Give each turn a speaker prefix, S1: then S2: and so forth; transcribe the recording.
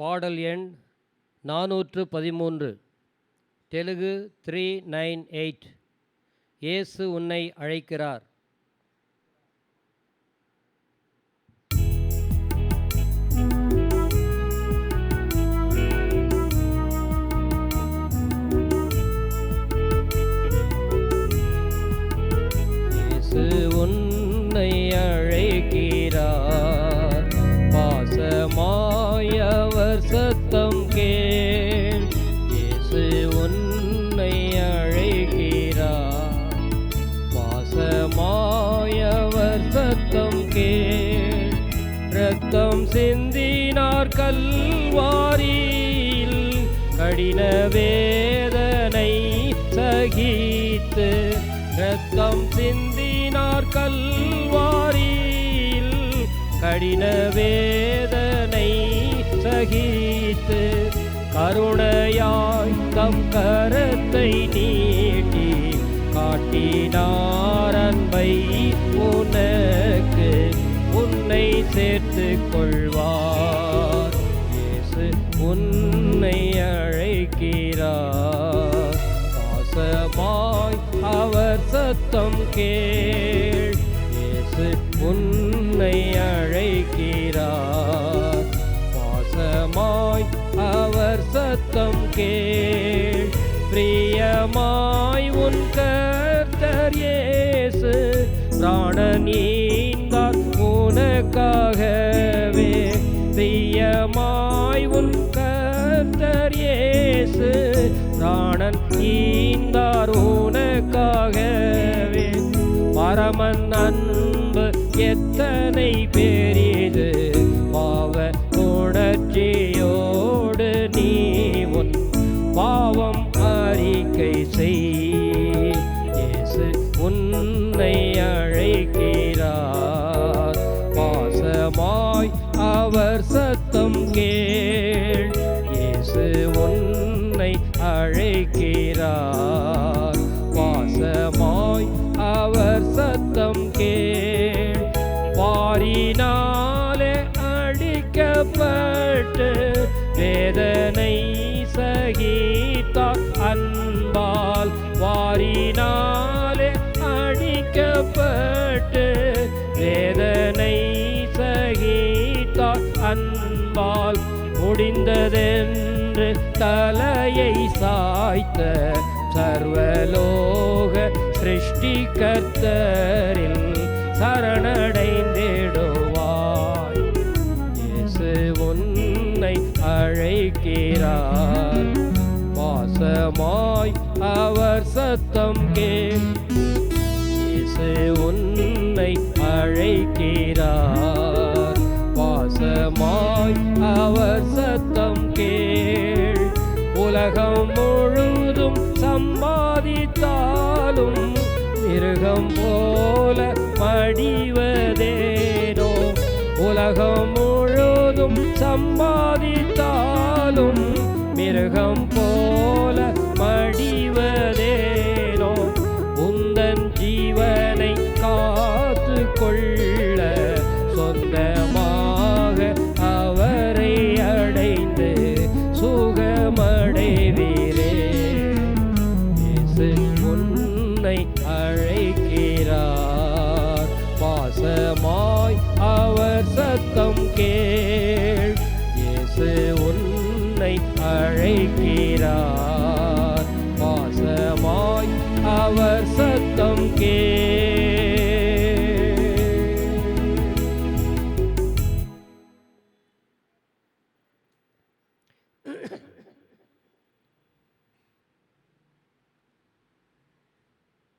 S1: பாடல் எண் நானூற்று பதிமூன்று. Telugu three nine eight. இயேசு உன்னை அழைக்கிறார். இயேசு உன்னை அழை ரத்தம் சிந்தினார் கல்வாரியில் கடின வேதனை சகித்து ரத்தம் சிந்தினார் கல்வாரியில் கடின வேதனை சகித்து கருணையாய் தம் கரத்தை நீட்டி காட்டினார் அன்பை உன உன்னை சேர்த்து கொள்வார் இயேசு உன்னை அழைக்கிறார். பாசமாய் அவர் சத்தம் கேள். இயேசு உன்னை அழைக்கிறார். பாசமாய் அவர் சத்தம் கேள். பிரியமாய் உன் கர்த்தர் இயேசு பிராணனீந்தார் எனக்காகவே பிரியமாய் உன் கர்த்தர் இயேசு பிராணன் ஈந்தார் உனக்காகவே. பரமன் அன்பு எத்தனை பெரிது பாவ உணர்ச்சியோடு நீ உன் பாவம் அறிக்கை செய். பாசமாய் அவர் சத்தம் கேள். இயேசு உன்னை அழைக்கிறார். வாசமாய் அவர் சத்தம் கேள். பாரினாலே அடிக்கப்பட்டு வேதனை சகித்தார் அன்பால். வாரினாலே அன்பால் முடிந்ததென்று தலையை சாய்த்த சர்வலோக சிருஷ்டி கர்த்தரில் சரணடைந்திடுவாய். இயேசு உன்னை அழைக்கிறார். வாசமாய் அவர் சத்தம் கேள். இயேசு உன்னை அழைக்கிறார். உலகம் முழுதும் சம்பாதித்தாலும் மிருகம் போல மடிவதேனோ? உலகம் முழுதும் சம்பாதித்தாலும் மிருகம் போல கேள். இயேசு உன்னை அழைக்கிறார். பாசமாய் அவர் சத்தம் கே